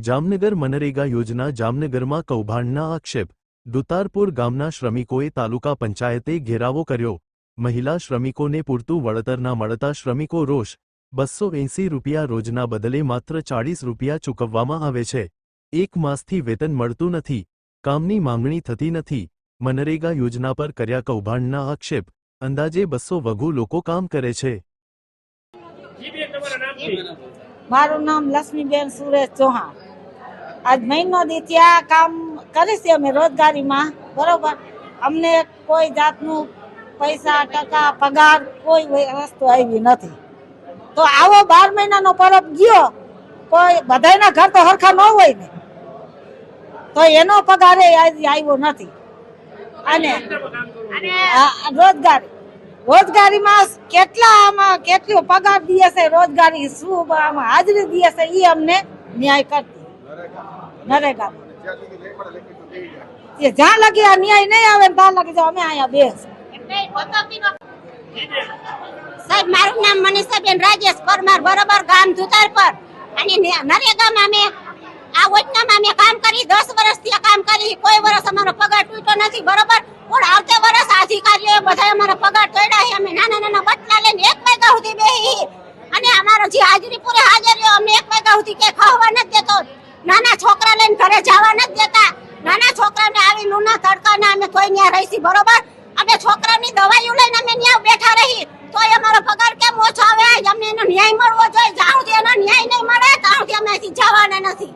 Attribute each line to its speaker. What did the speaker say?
Speaker 1: જામનગર મનરેગા યોજના જામનગરમાં કૌભાંડના આક્ષેપ. દુતારપુર ગામના શ્રમિકોએ તાલુકા પંચાયતે ઘેરાવો કર્યો. મહિલા શ્રમિકોને પૂરતું વળતર ના મળતા શ્રમિકો રોષ. બસો એંસી રૂપિયા રોજના બદલે માત્ર ચાળીસ રૂપિયા ચૂકવવામાં આવે છે. એક માસથી વેતન મળતું નથી. કામની માંગણી થતી નથી. મનરેગા યોજના પર કર્યા કૌભાંડના આક્ષેપ. અંદાજે બસો વધુ લોકો કામ કરે છે.
Speaker 2: મારું નામ લક્ષ્મીબેન સુરેશ ચૌહાણ. આજ મહિનો દી ત્યાં કામ કરી છે અમે રોજગારીમાં, બરોબર? અમને કોઈ જાતનું પૈસા, ટકા, પગાર, કોઈ વસ્તુ આવી નથી. તો આવો બાર મહિનાનો પરબ ગયો, કોઈ બધાયના ઘર તો હરખા ન હોય ને. તો એનો પગાર આવ્યો નથી. અને રોજગારી, રોજગારીમાં કેટલા આમાં કેટલો પગાર દીએ છે, રોજગારી શું આમાં હાજરી દીએ છે એ અમને ન્યાય કરતી. નરેગા. જ્યાં લગી ન્યાય નહીં આવે ત્યાં લગી અમે અહીંયા બેસ
Speaker 3: સાહેબ, મારું નામ મનીષાબેન રાજેશ પરમાર, બરોબર, ગામ ધુતાર પર. અને નરેગામાં અમે, આ યોજનામાં અમે કામ કરી, દસ વર્ષથી કામ કરી, કોઈ વર્ષ અમારો પગાર તૂટ્યો નથી, બરોબર? પણ આવતે વર્ષ અધિકારીઓ બધા અમારા પગાર તોડ્યા છે, અમે નાના નાના બટલા લઈને એક વાગ્યા સુધી બેહી. અને અમારો જે હાજરી પૂરે હાજરીઓ, અમને એક વાગ્યા સુધી કે ખાવા નથી દેતો. નાના છોકરા ઘરે જવા નથી દેતા. નાના છોકરાને આવી લૂના તડકાના અમે કોઈ ત્યાં રહીશી, બરોબર? અમે છોકરાની દવાઈઓ લઈને અમે ત્યાં બેઠા રહી. તો અમારો પગાર કેમ ઓછો આવે? અમને એનો ન્યાય મળવો જોઈએ. જ્યાં એનો ન્યાય નહીં મળે ત્યાં સુધી અમે જવાના નથી.